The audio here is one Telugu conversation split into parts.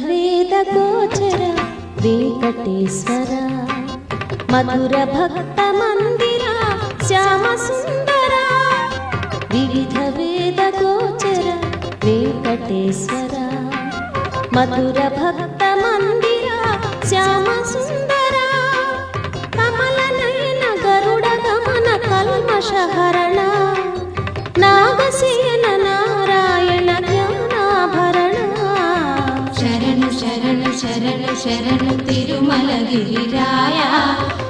वेदगोचर वेङ्कटेश्वरा मधुरभक्तमन्दिरा श्यामसुन्दरा विविधवेदगोचर वेङ्कटेश्वरा मधुरभक्तमन्दिरा श्यामसुन्दरा శరణు తిరుమల గిరిరాయ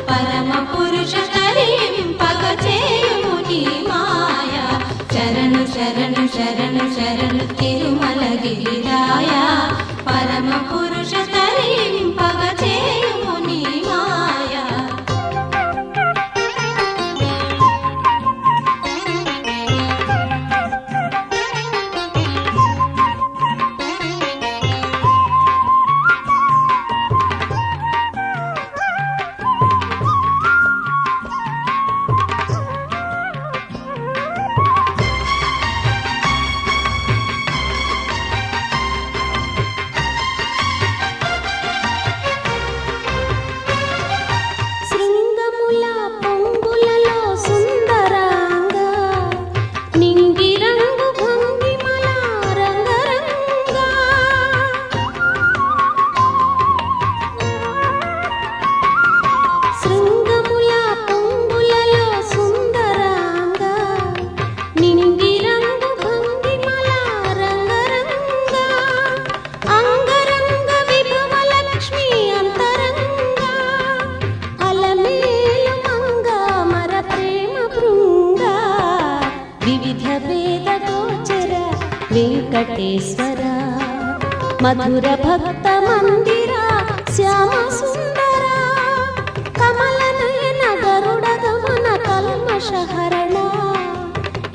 పరమ పురుష తరింపగ చేయుము నీ మాయ. శరణు శరణు శరణు శరణు తిరుమల గిరిరాయ పరమ పురుష వెంకటేశ్వర మధుర భక్త మందిర శ్యామ సుందర కమల నయన గరుడ గమన కల్మషహరణ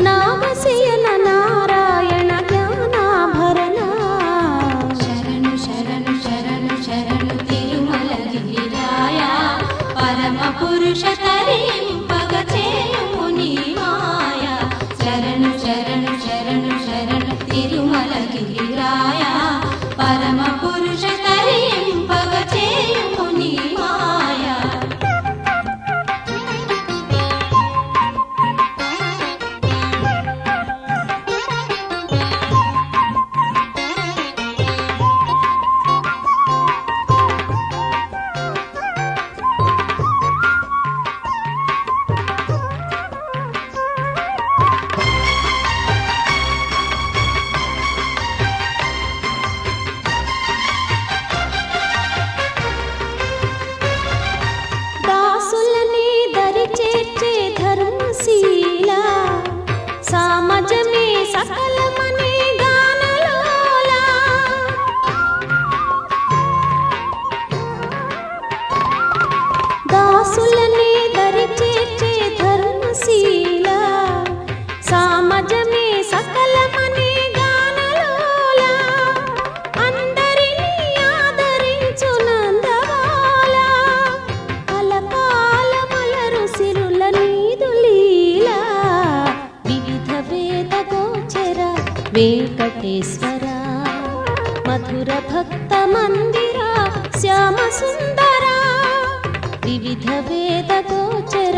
నామశయన నారాయణ జ్ఞానాభరణ. శరణు శరణు శరణు శరణు తిరుమల గిరిరాయ పరమ పురుష వెంకటేశ్వర మధుర భక్త మందిర శ్యామ సుందర వివిధ వేద గోచర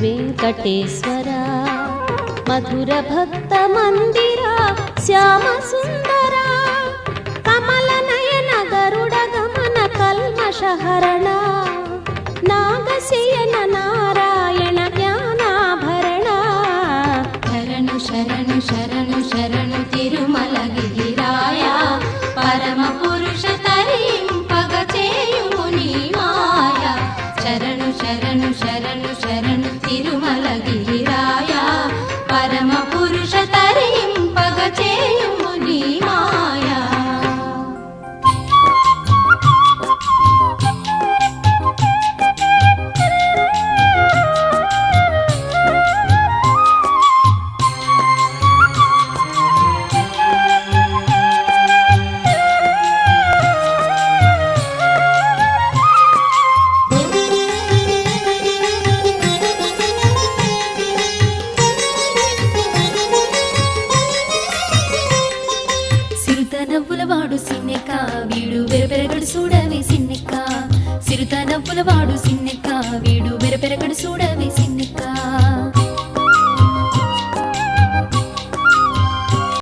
వెంకటేశ్వర మధుర భక్త మందిర బెరబెరగడు చూడవే సిన్నెక్క సిరుత నవ్వుల వాడు సిన్నెక్క వీడు బెరబెరగడు చూడ